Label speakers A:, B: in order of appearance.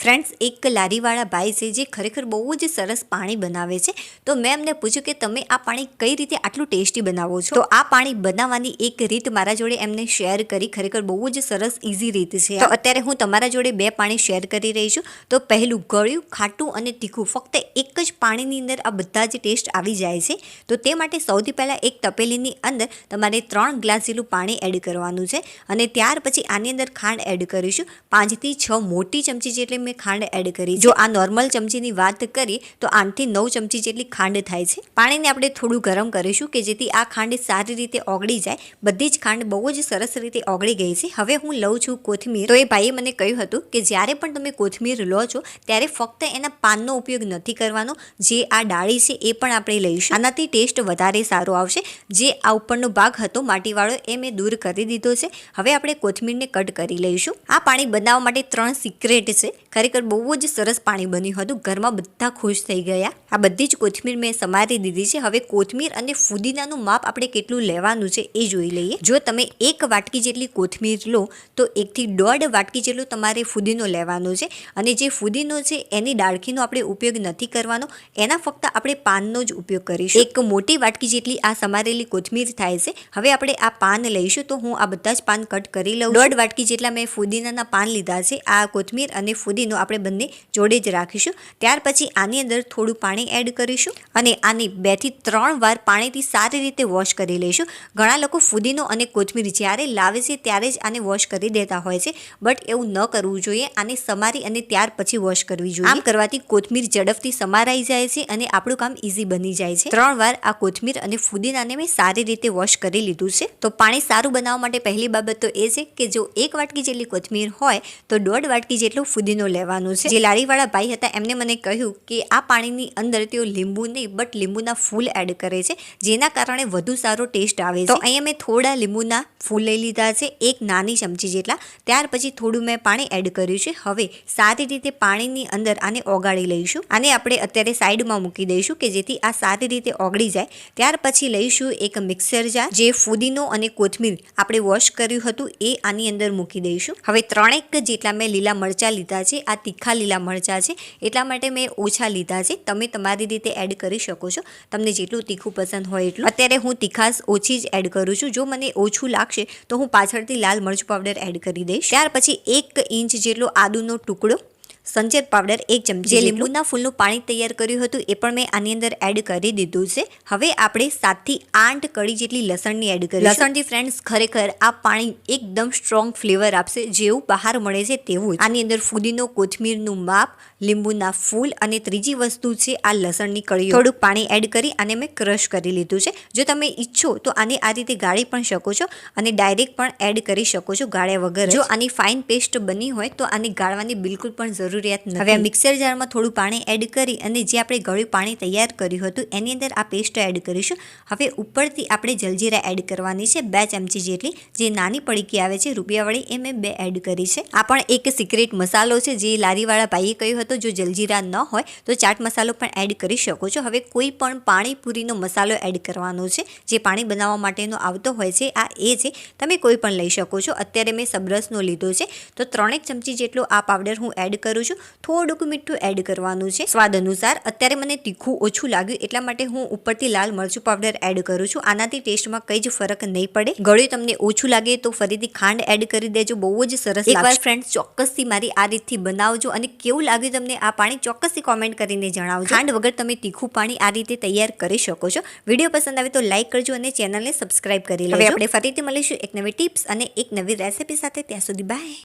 A: Friends એક લારીવાળા ભાઈ છે જે ખરેખર બહુ જ સરસ પાણી બનાવે છે. તો મેં એમને પૂછ્યું કે તમે આ પાણી કઈ રીતે આટલું ટેસ્ટી બનાવો છો? તો આ પાણી બનાવવાની એક રીત મારા જોડે એમને શેર કરી. ખરેખર બહુ જ સરસ ઇઝી રીત છે. તો અત્યારે હું તમારા જોડે બે પાણી શેર કરી રહી છું. તો પહેલું ગળ્યું ખાટું અને તીખું. ફક્ત એક જ પાણીની અંદર આ બધા જ ટેસ્ટ આવી જાય છે. તો તે માટે સૌથી પહેલાં એક તપેલીની અંદર તમારે ત્રણ ગ્લાસ જેટલું પાણી એડ કરવાનું છે. અને ત્યાર પછી આની અંદર ખાંડ એડ કરીશું. પાંચથી છ મોટી ચમચી જેટલી મેં ખાંડ એડ કરી જો આ નોર્મલ ચમચીની વાત કરીએ તો આઠથી નવ ચમચી જેટલી ખાંડ થાય છે. પાણીને આપણે થોડું ગરમ કરીશું કે જેથી આ ખાંડ સારી રીતે ઓગળી જાય. બધી જ ખાંડ બહુ જ સરસ રીતે ઓગળી ગઈ છે. હવે હું લઉં છું કોથમીર. તો એ ભાઈએ મને કહ્યું હતું કે જ્યારે પણ તમે કોથમીર લો છો, ત્યારે ફક્ત એના પાનનો ઉપયોગ નથી કરવાનો. જે આ ડાળી છે, એ પણ આપણે લઈશું. આનાથી ટેસ્ટ વધારે સારો આવશે. જે આ ઉપરનો ભાગ હતો, માટીવાળો, એ મેં દૂર કરી દીધો છે. હવે આપણે કોથમીરને કટ કરી લઈશું. આ પાણી બનાવવા માટે ત્રણ સિક્રેટ છે. ખરેખર બહુ જ સરસ પાણી બન્યું હતું. ઘરમાં બધા ખુશ થઈ ગયા. આ બધી જ કોથમીર મેં સમારી દીધી છે. હવે કોથમીર અને ફુદીનાનું માપ આપણે કેટલું લેવાનું છે એ જોઈ લઈએ. જો તમે એક વાટકી જેટલી કોથમીર લો, તો એકથી દોઢ વાટકી જેટલો તમારે ફુદીનો લેવાનો છે. અને જે ફુદીનો છે, એની ડાળખીનો આપણે ઉપયોગ નથી કરવાનો. એના ફક્ત આપણે પાનનો જ ઉપયોગ કરીશું. એક મોટી વાટકી જેટલી આ સમારેલી કોથમીર થાય છે. હવે આપણે આ પાન લઈશું, તો હું આ બધા જ પાન કટ કરી લઉં દોઢ વાટકી જેટલા મેં ફુદીનાના પાન લીધા છે. આ કોથમીર અને ફુદીનો આપણે બંને જોડે જ રાખીશું. ત્યાર પછી આની અંદર થોડું પાણી એડ કરીશું અને આની બેથી ત્રણ વાર પાણીથી સારી રીતે વોશ કરી લઈશું. ઘણા લોકો ફુદીનો અને કોથમીર જ્યારે લાવે છે ત્યારે જ આને વોશ કરી દેતા હોય છે. બટ એવું ન કરવું જોઈએ. આને સમારી અને ત્યાર પછી વોશ કરવી જોઈએ. આમ કરવાથી કોથમીર ઝડપથી સમારાઈ જાય છે અને આપણું કામ ઇઝી બની જાય છે. ત્રણ વાર આ કોથમીર અને ફુદીનાને મેં સારી રીતે વોશ કરી લીધું છે. તો પાણી સારું બનાવવા માટે પહેલી બાબત તો એ છે કે જો એક વાટકી જેટલી કોથમીર હોય, તો દોઢ વાટકી જેટલો ફુદીનો લેવાનો છે. જે લારીવાળા ભાઈ હતા એમને મને કહ્યું કે આ પાણીની અંદર તેઓ લીંબુ નહીં બટ લીંબુના ફૂલ એડ કરે છે, જેના કારણે વધુ સારો ટેસ્ટ આવે છે. અહીંયા મેં થોડા લીંબુના ફૂલ લઈ લીધા છે, એક નાની ચમચી જેટલા. ત્યાર પછી થોડું મેં પાણી એડ કર્યું છે. હવે સારી રીતે પાણીની અંદર આને ઓગાળી લઈશું. આને આપણે અત્યારે સાઈડમાં મૂકી દઈશું કે જેથી આ સારી રીતે ઓગળી જાય. ત્યાર પછી લઈશું એક મિક્સર જાર જે ફુદીનો અને કોથમીર આપણે વોશ કર્યું હતું, એ આની અંદર મૂકી દઈશું. હવે ત્રણેક જેટલા મેં લીલા મરચાં લીધા છે, આ તીખા લીલા મરચાં છે, એટલા માટે મેં ઓછા લીધા છે. તમે તમારી રીતે એડ કરી શકો છો. તમને જેટલું તીખું પસંદ હોય એટલું. અત્યારે હું તીખાસ ઓછી જ એડ કરું છું. જો મને ઓછું લાગશે તો હું પાછળથી લાલ મરચ પાવડર એડ કરી દઈશ. ત્યાર પછી એક ઇંચ જેટલો આદુનો ટુકડો સંચેર પાવડર એક ચમચી જે લીંબુના ફૂલનું પાણી તૈયાર કર્યું હતું એ પણ મેં આની અંદર એડ કરી દીધું છે. હવે આપણે સાતથી આઠ કડી જેટલી લસણની એડ કરી લસણથી ફ્રેન્ડ્સ ખરેખર આ પાણી એકદમ સ્ટ્રોંગ ફ્લેવર આપશે. જેવું બહાર મળે છે તેવું આની અંદર ફુદીનો કોથમીરનું માપ લીંબુના ફૂલ અને ત્રીજી વસ્તુ છે આ લસણની કળીઓ. થોડુંક પાણી એડ કરી અને મેં ક્રશ કરી લીધું છે. જો તમે ઈચ્છો તો આને આ રીતે ગાળી પણ શકો છો અને ડાયરેક્ટ પણ એડ કરી શકો છો ગાળ્યા વગર. જો આની ફાઇન પેસ્ટ બની હોય તો આને ગાળવાની બિલકુલ પણ જરૂરિયાત નથી. હવે મિક્સર જારમાં થોડું પાણી એડ કરી અને જે આપણે ગળ્યું પાણી તૈયાર કર્યું હતું એની અંદર આ પેસ્ટ એડ કરીશું. હવે ઉપરથી આપણે જલજીરા એડ કરવાની છે બે ચમચી જેટલી. જે નાની પડીકી આવે છે રૂપિયાવાળી એ મેં બે એડ કરી છે. આ પણ એક સિક્રેટ મસાલો છે જે લારીવાળા ભાઈએ કહ્યું હતું જો જલજીરા ન હોય તો ચાટ મસાલો પણ એડ કરી શકો છો. હવે કોઈ પણ પાણીપુરીનો મસાલો એડ કરવાનો છે જે પાણી બનાવવા માટેનો આવતો હોય છે આ એ છે તમે કોઈ પણ લઈ શકો છો. અત્યારે મેં સબરસનો લીધો છે તો ત્રણેક ચમચી જેટલો આ પાવડર હું એડ કરું છું. થોડુંક મીઠું એડ કરવાનું છે. સ્વાદ અનુસાર અત્યારે મને તીખું ઓછું લાગ્યું એટલા માટે હું ઉપરથી લાલ મરચું પાવડર એડ કરું છું. આનાથી ટેસ્ટમાં કંઈ જ ફરક નહીં પડે. ગળ્યું તમને ઓછું લાગે તો ફરીથી ખાંડ એડ કરી દેજો. બહુ જ સરસ એકવાર ફ્રેન્ડ ચોક્કસથી મારી આ રીતથી બનાવજો અને કેવું લાગ્યું તમને આ પાણી ચોક્કસથી કોમેન્ટ કરીને જણાવજો. ખાંડ વગર તમે તીખું પાણી આ રીતે તૈયાર કરી શકો છો. વીડિયો પસંદ આવે તો લાઇક કરજો અને ચેનલને સબસ્ક્રાઇબ કરી લેજો. આપણે ફરીથી મળીશું એક નવી ટિપ્સ અને એક નવી રેસિપી સાથે. ત્યાં સુધી બાય